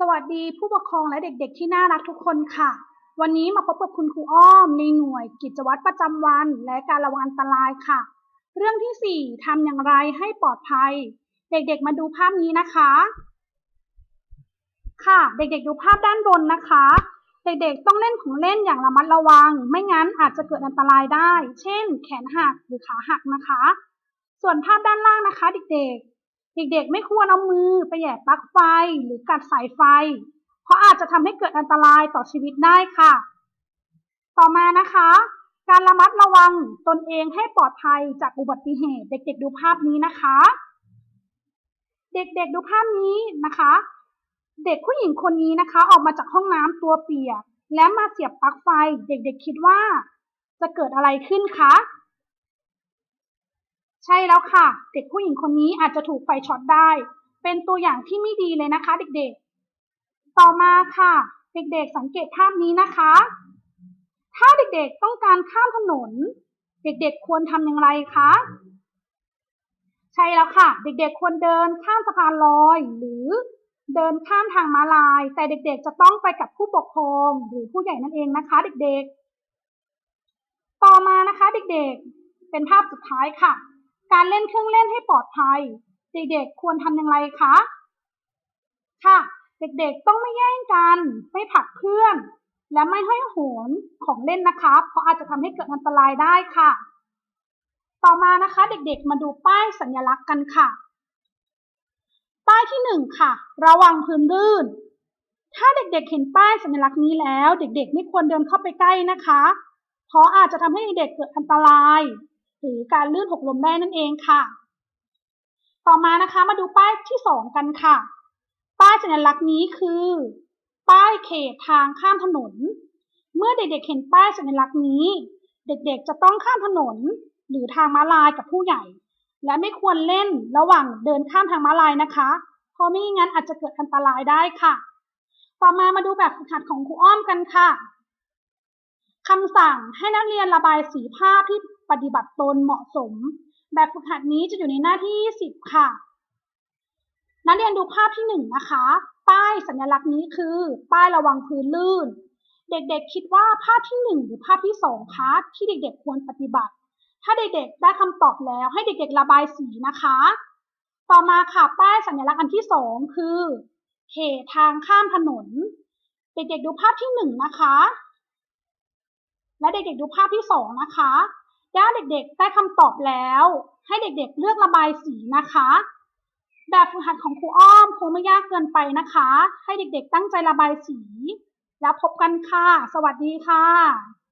สวัสดีผู้ปกครองและเด็กๆ ที่น่ารักทุกคนค่ะ วันนี้มาพบกับคุณครูอ้อม ในหน่วยกิจวัตรประจำวัน และการระวังอันตรายค่ะ เรื่องที่ 4ทำอย่างไรให้ปลอดภัย เด็กๆ มาดูภาพนี้นะคะ ค่ะ เด็กๆ ดูภาพด้านบนนะคะ เด็กๆ ต้องเล่นของเล่นอย่างระมัดระวัง ไม่งั้นอาจจะเกิดอันตรายได้ เช่น แขนหักหรือขาหักนะคะ ส่วนภาพด้านล่างนะคะ เด็กๆ เด็กๆ ไม่ควรเอามือไปแหย่ปลั๊กไฟหรือกัดสายไฟ เพราะอาจจะทำให้เกิดอันตรายต่อชีวิตได้ค่ะ ต่อมานะคะ การระมัดระวังตนเองให้ปลอดภัยจากอุบัติเหตุ เด็ก ๆ ดูภาพนี้นะคะ เด็กๆดูภาพนี้นะคะ เด็กผู้หญิงคนนี้นะคะ ออกมาจากห้องน้ำตัวเปียกและมาเสียบปลั๊กไฟ เด็กๆคิดว่า จะเกิดอะไรขึ้นคะ ใช่แล้วค่ะ เด็กผู้หญิงคนนี้อาจจะถูกไฟช็อตได้ เป็นตัวอย่างที่ไม่ดีเลยนะคะ เด็กๆ ต่อมาค่ะ เด็กๆ สังเกตภาพนี้นะคะ ถ้าเด็กๆต้องการข้ามถนน เด็กๆ ควรทำอย่างไรคะ ใช่แล้วค่ะ เด็กๆ ควรเดินข้ามสะพานลอย หรือเดินข้ามทางม้าลาย แต่เด็กๆ จะต้องไปกับผู้ปกครองหรือผู้ใหญ่นั่นเองนะคะ เด็กๆ ต่อมานะคะ เด็กๆ เป็นภาพสุดท้ายค่ะ การเล่นเครื่องเล่นให้ปลอดภัย เด็กๆควรทำอย่างไรคะ ค่ะ เด็กๆต้องไม่แย่งกัน ไม่ผลักเพื่อน และไม่ให้โหนของเล่นนะคะ เพราะอาจจะทำให้เกิดอันตรายได้ค่ะ ต่อมานะคะ เด็กๆมาดูป้ายสัญลักษณ์กันค่ะ ป้ายที่หนึ่งค่ะ ระวังพื้นลื่น ถ้าเด็กๆเห็นป้ายสัญลักษณ์นี้แล้ว เด็กๆไม่ควรเดินเข้าไปใกล้นะคะ เพราะอาจจะทำให้เด็กเกิดอันตราย หรือการลื่นหกล้มได้นั่นเองค่ะ ต่อมานะคะมาดูป้ายที่สองกันค่ะ ป้ายสัญลักษณ์นี้คือ ป้ายเขตทางข้ามถนน เมื่อเด็กๆเห็นป้ายสัญลักษณ์นี้ เด็กๆจะต้องข้ามถนน หรือทางม้าลายกับผู้ใหญ่ และไม่ควรเล่นระหว่างเดินข้ามทางม้าลายนะคะเพราะไม่งั้นอาจจะเกิดอันตรายได้ค่ะ ต่อมามาดูแบบฝึกหัดของครูอ้อมกันค่ะ คำสั่งให้นักเรียนระบายสีภาพที่ปฏิบัติตนเหมาะสม แบบฝึกหัดนี้จะอยู่ในหน้าที่20ค่ะ นักเรียนดูภาพที่ 1 นะคะ ป้ายสัญลักษณ์นี้คือ ป้ายระวังพื้นลื่น เด็กๆคิดว่าภาพที่ 1 หรือภาพที่ 2 คะที่เด็กๆควรปฏิบัติ ถ้าเด็กๆได้คำตอบแล้วให้เด็กๆระบายสีนะคะ ต่อมาค่ะป้ายสัญลักษณ์อันที่ 2 คือเขตทางข้ามถนน เด็กๆดูภาพที่ 1 นะคะ และเด็กๆดูภาพที่ 2 นะคะย้าเด็กๆได้คำตอบแล้ว ให้เด็กๆเลือกระบายสีนะคะ แบบฝึกหัดของครูอ้อมคงไม่ยากเกินไปนะคะ ให้เด็กๆตั้งใจระบายสี แล้วพบกันค่ะ สวัสดีค่ะ